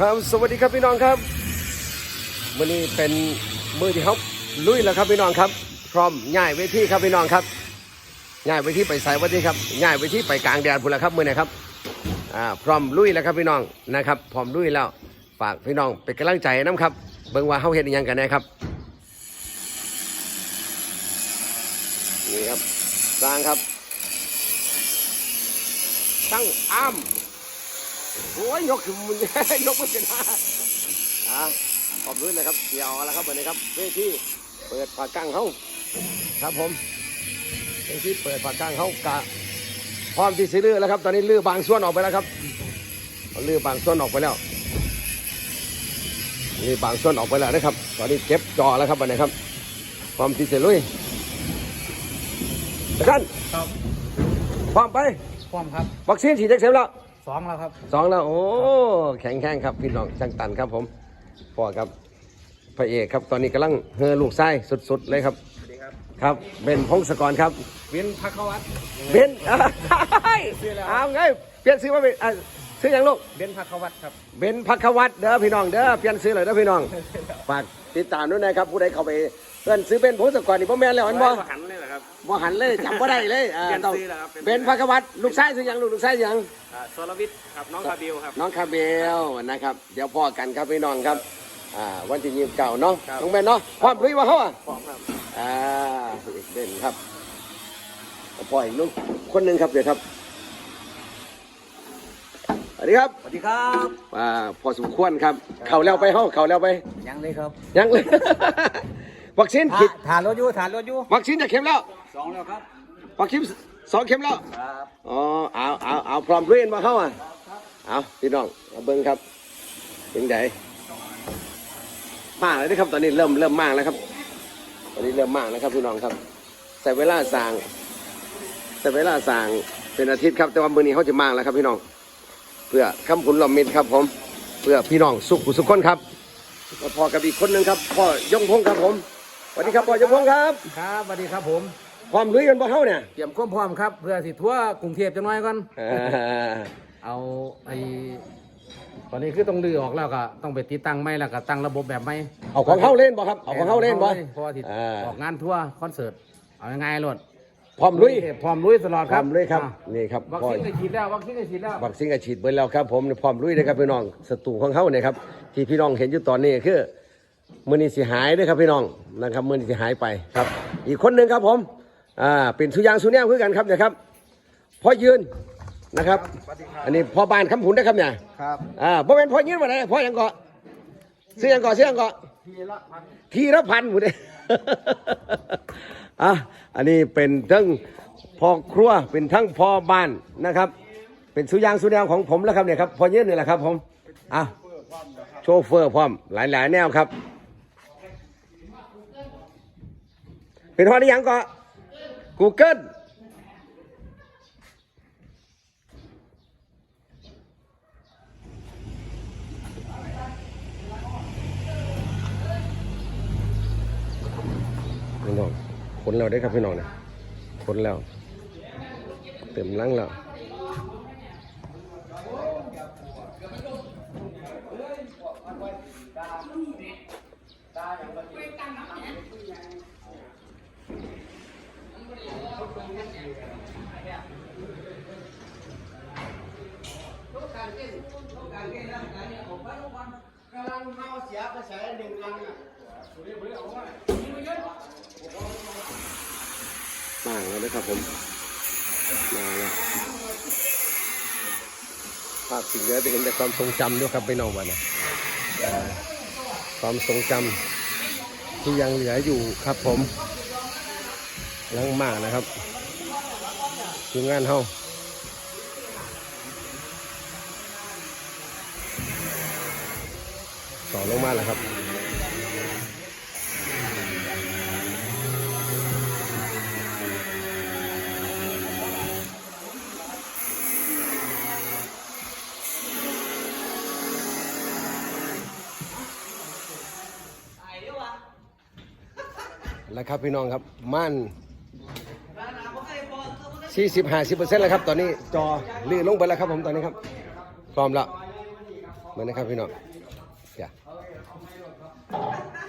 ครับสวัสดีครับพี่น้องครับวันนี้เป็นมือที่เขาลุยแล้วครับพี่น้องครับ พร้อมง่ายเวทีครับพี่น้องครับง่ายเวทีไปใส่วันที่ครับง่ายเวทีไปกลางแดดพุ่นแล้วครับมือไหนครับอ่าพร้อมลุยแล้วครับพี่น้องนะครับ พร้อมลุยแล้วฝากพี่น้องเป็นกำลังใจน้ำครับ เบิ่งว่าเขาเห็นยังกันน่ครับนี่ครับสร้างครับตั้งอ้าม โอ้ยยกขึ้นมันยกไม่เป็นหน้าอ่าขอบคุณนะครับเดี๋ยวเอาละครับวันนี้ครับเวทีเปิดปากกั้งเขาครับผมเวทีเปิดปากกั้งเขากะพร้อมที่สิลื้อแล้วครับตอนนี้ลื้อบางส่วนออกไปแล้วครับเอาลื้อบางส่วนออกไปแล้วลื้อบางส่วนออกไปแล้วนะครับ ตอนนี้เก็บจอแล้วครับวันนี้ครับพร้อมที่จะลุยท่านครับพร้อมไปพร้อมครับวัคซีนฉีดแจ็คเซลแล้ว สองแล้วครับสองแล้ว โอ้ แข็งแข็งครับพี่น้องช่างตันครับผมพ่อครับพระเอกครับตอนนี้กำลังเฮอลูกไส้สุด ๆ เลยครับสวัสดีครับครับเบนพงศกรครับเวียนพักวัตเบนเอาไงเปลี่ยนซื้อมาเป็นอะซื้ออย่างลูกเวียนพักวัตครับเบนพักวัตรเด้อพี่น้องเด้อเปลี่ยนซื้อเลยเด้อพี่น้องฝากติดตามด้วยนะครับผู้ใดเข้าไป เพื่อนซื้อเบนพงศกรนี่พ่อแม่นแล้วอันบ่ หันเลยเหรอครับ บ่หันเลยจำบ่ได้เลยอ่าเปลี่ยนต้องชื่อแล้วครับเปลี่ยนเบนพักวัตรลูกไส้ซื้ออย่างลูกลูกไส้ซื้ออย่างอ่าโซลวิทย์ครับน้องคาบิลครับ น้องคาเบลนะครับ เดี๋ยวพ่อกันครับพี่น้องครับอ่าวันที่ยี่สิบเก้าเนาะครับ น้องแม่นเนาะความรู้ว่าเขาอะพร้อมครับอ่าอีกเด่นครับพ่ออีกลูกคนหนึ่งครับเดี๋ยวครับสวัสดีครับสวัสดีครับอ่าพอสมควรครับ เข่าแล้วไปห้องเข่าแล้วไปยังเลยครับยังเลย วัคซีนผิดฐานรถอยู่ฐานรถอยู่วัคซีนจะเข็มแล้วสองแล้วครับวัคซีนสองเข็มแล้วครับอ๋อเอาเอาเอาพร้อมเรียนมาเข้าอะเอาพี่น้องเอาเบิ้งครับเป็นไงมากเลยนะครับตอนนี้เริ่มเริ่มมากแล้วครับ ตอนนี้เริ่มมากแล้วครับพี่น้องครับใส่เวลาสั่งใส่เวลาสั่งเป็นอาทิตย์ครับแต่ว่ามื้อนี้เขาจะมากแล้วครับพี่น้อง เพื่อคำผุนลอมมิตรครับผมเพื่อพี่น้องสุขสุขคนครับแล้วพอกับอีกคนหนึ่งครับพ่อยงพงษ์ครับผม สวัสดีครับพ่อยงพงษ์ครับ ครับสวัสดีครับผมพร้อมลุยกันบ่เฮาเนี่ยเตรียมความพร้อมครับ เพื่อสิทั่วกรุงเทพจังน้อยก่อนอ่าเอาไอ้ตอนนี้คือต้องดื้อออกแล้วก็ต้องไปติดตั้งใหม่แล้วก็ตั้งระบบแบบใหม่เอาของเฮาเล่นบ่ครับเอาของเฮาเล่นบ่เพราะว่าที่อ่าออกงานทั่วร์คอนเสิร์ตเอายังไงรถพร้อมลุยพร้อมลุยตลอดพคร้รัอบมลุยครับอะนี่ครับวัคพ่อซีนก็ฉีดแล้ววัคซีนก็ฉีดแล้ววัคซีนก็ฉีดไปแล้วครับผมพร้อมลุยเลยครับพี่น้องศัตรูของเขาเนี่ยครับที่พี่น้องเห็นอยู่ตอนนี้คือ มือนี้สิหายด้วยครับพี่น้องนะครับมือนี้สิหายไปครับ อีกคนหนึ่งครับผมอ่าเป็นสุยางสุแนวคือกันครับเนี่ยครับพ่อยืนนะครับ อันนี้พ่อบ้านคำหุนนะครับเนี่ยครับอ่าบ่เป็นพ่อยืนมาไหนพ่อยังเกาะเสื้อยังเกาะเสื้อยังเกาะทีละพันทีละพันหมดเลยอะอันนี้เป็นทั้งพ่อครัวเป็นทั้งพ่อบ้านนะครับ เป็นสุยางสุแนวของผมแล้วครับเนี่ยครับพอยืนนี่แหละครับผมอะโชเฟอร์พร้อมหลายๆแนวครับ เป็นฮอดยังก็ Google พี่น้องขนแล้วได้ครับพี่น้องเนี่ยขนแล้ว เต็มลังแล้ว มางแล้วนะครับผมมาแล้วภาพสิ่งเหลือจะเห็นแต่ความทรงจำด้วยครับพี่น้องวันนะความทรงจำที่ยังเหลืออยู่ครับผมลังมากนะครับทีมงานเฮาต่อลงมาแล้วครับ แล้วครับพี่น้องครับม่านสี่สิบห้าสิบเปอร์เซ็นต์แล้วครับ ตอนนี้จอลื่นลงไปแล้วครับผมตอนนี้ครับ พร้อมแล้วมานะครับพี่น้อง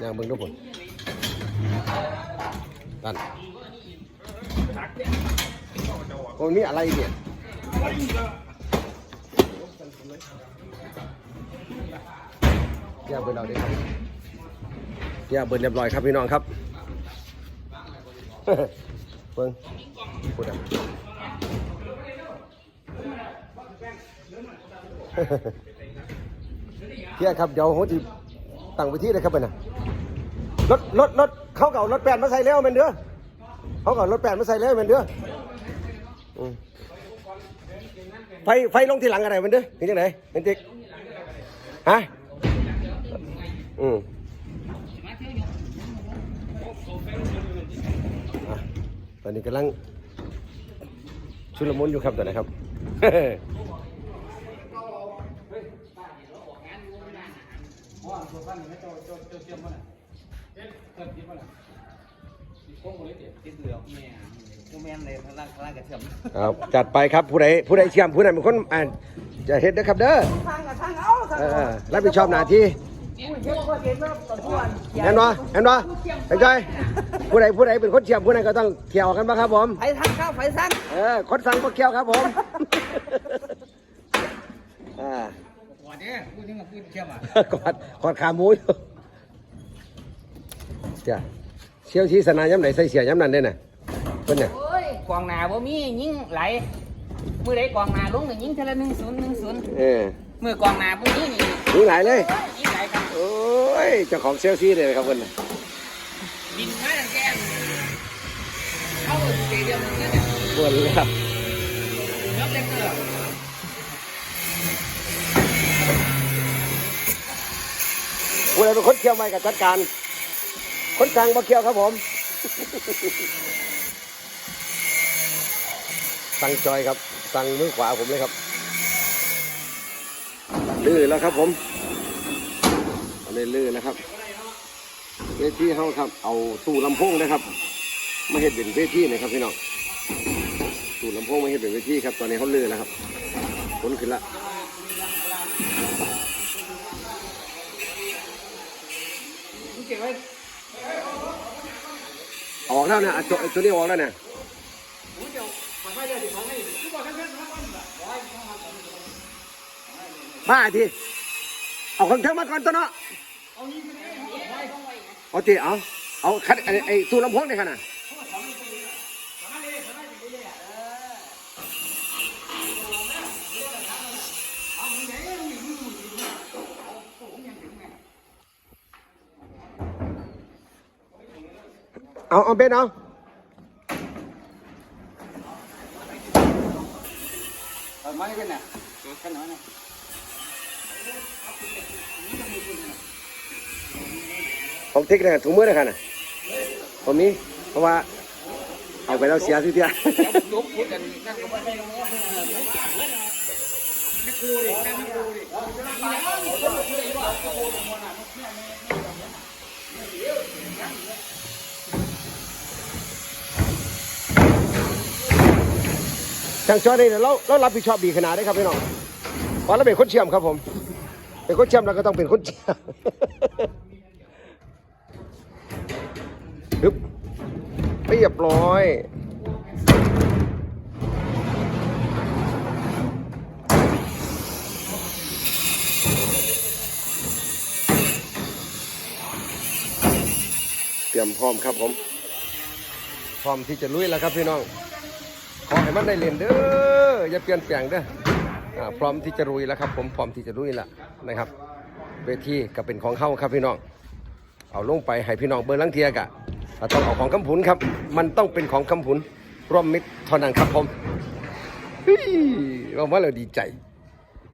ย่างเบิ่งทุกคนนั่นโอ้ยมีอะไรเนี่ยย่างเบิ่งเราดิครับย่างเบิ่งเรียบร้อยครับพี่น้องครับ เบิ่งพูดอะเที่ยครับเดี๋ยวผมจะตั้งไปที่เลยครับไปนะรถรถรถเขาเก่ารถแปดมาใส่แล้วแมันเด้อเขาเก่ารถแปดมาใส่แล้วแมันเด้ออืมไฟไฟลงที่หลังอะไรแมันเด้อเห็นจังไหนเห็นติ๊กฮะอืมอะต อนนี้กำลังชุลมุนอยู่ครับตอนนี้ครับครับจัดไปครับผู้ใดผู้ใดเชื่อมผู้นั้นเป็นคนอ่านจะเฮ็ดนะครับเด้อทางกับทางเอาทางเออรับผิดชอบหน้าที่อุ้ย เห็นว่าเห็นว่าตอนก่อนเห็นบ่เห็นบ่เป็นไงผู้ใดผู้ใดเป็นคนเชื่อมผู้นั้นก็ต้องเกี่ยวกันบ่ครับผมไฟทางเข้าไฟสั้นเออคนสั่งบ่เกี่ยวครับผมอ่าก่อนเนี่ยพูดยังไงพูดเชื่อมอะกอดกอดขาหมูอยู่จ้ะเชี่ยวชี้สนามย้ำไหนใส่เสียย้ำนั้นได้น่ะเพิ่นน่ะโอ้ยกองหนาบ่มียิงไหลมือใดกองหนาลงก็ยิงเท่าละหนึ่งศูนย์หนึ่งศูนย์เออ มือกองหนาบ่มีนี่ยิงหลายเลย ยิงไหลกันโอ้ยเจ้าของเซลซีเลยครับเพิ่นน่ะบินมาตั้งแต่เข้าสเตเดียมนั่นน่ะปวดเลยครับยกเล็กเกลือผู้ใดเป็นคนเคี่ยวไม้กับจัดการ คนสั่งบ่เคี่ยวครับผม สั่งจอยครับ สั่งมือขวาผมเลยครับ ลื่นแล้วครับผมอันนี้ลื่นนะครับเวทีเขาครับ เอาตู้ลำโพงนะครับมาเห็ดเป็นเวทีนะครับพี่น้องตู้ลำโพงมาเห็ดเป็นเวทีครับ ตอนนี้เขาลื่นแล้วครับผลขึ้นละเก็บไว้ออกแล้วนะอะตัวตัวนี้ออกแล้วนะ บ้าทีเอาคนเทงมาก่อนตัวเนาะเอาทีเอาเอาคัดไอ้ไอ้ตู้ลำโพงนี่ขนาดเอาเอาเป็นเอาเอามาให้เป็นน่ะกันหน่อยนะ ของเทคเนี่ยถุงมือเลยขนาดผมนี้เพราะว่าเอาไปแล้วเสียสิเดียยกพูดกันนั่นก็บ่ได้ลงช่างจอนี่เนี่ยเราเรารับผิดชอบดีขนาดนี้ครับพี่น้องเพราะเราเป็นคนเชื่อมครับผม เป็นคนเชื่อมเราก็ต้องเป็นคนเชื่อม ฮึบเรียบร้อย เตรียมพร้อมครับผม พร้อมที่จะลุยแล้วครับพี่น้อง ขอให้มันได้เรียนเด้อ อย่าเปลี่ยนแปลงเด้อพร้อมที่จะลุยแล้วครับ ผม พร้อมที่จะลุยแล้วนะครับ เวทีก็เป็นของเข้าครับพี่น้อง เอาลงไปให้พี่น้องเบอร์ลังเทียกะ เราต้องเอาของคำผุนครับ มันต้องเป็นของคำผุนร่วมมิตรเท่านั้นครับผมเฮ้ยเราว่าเราดีใจ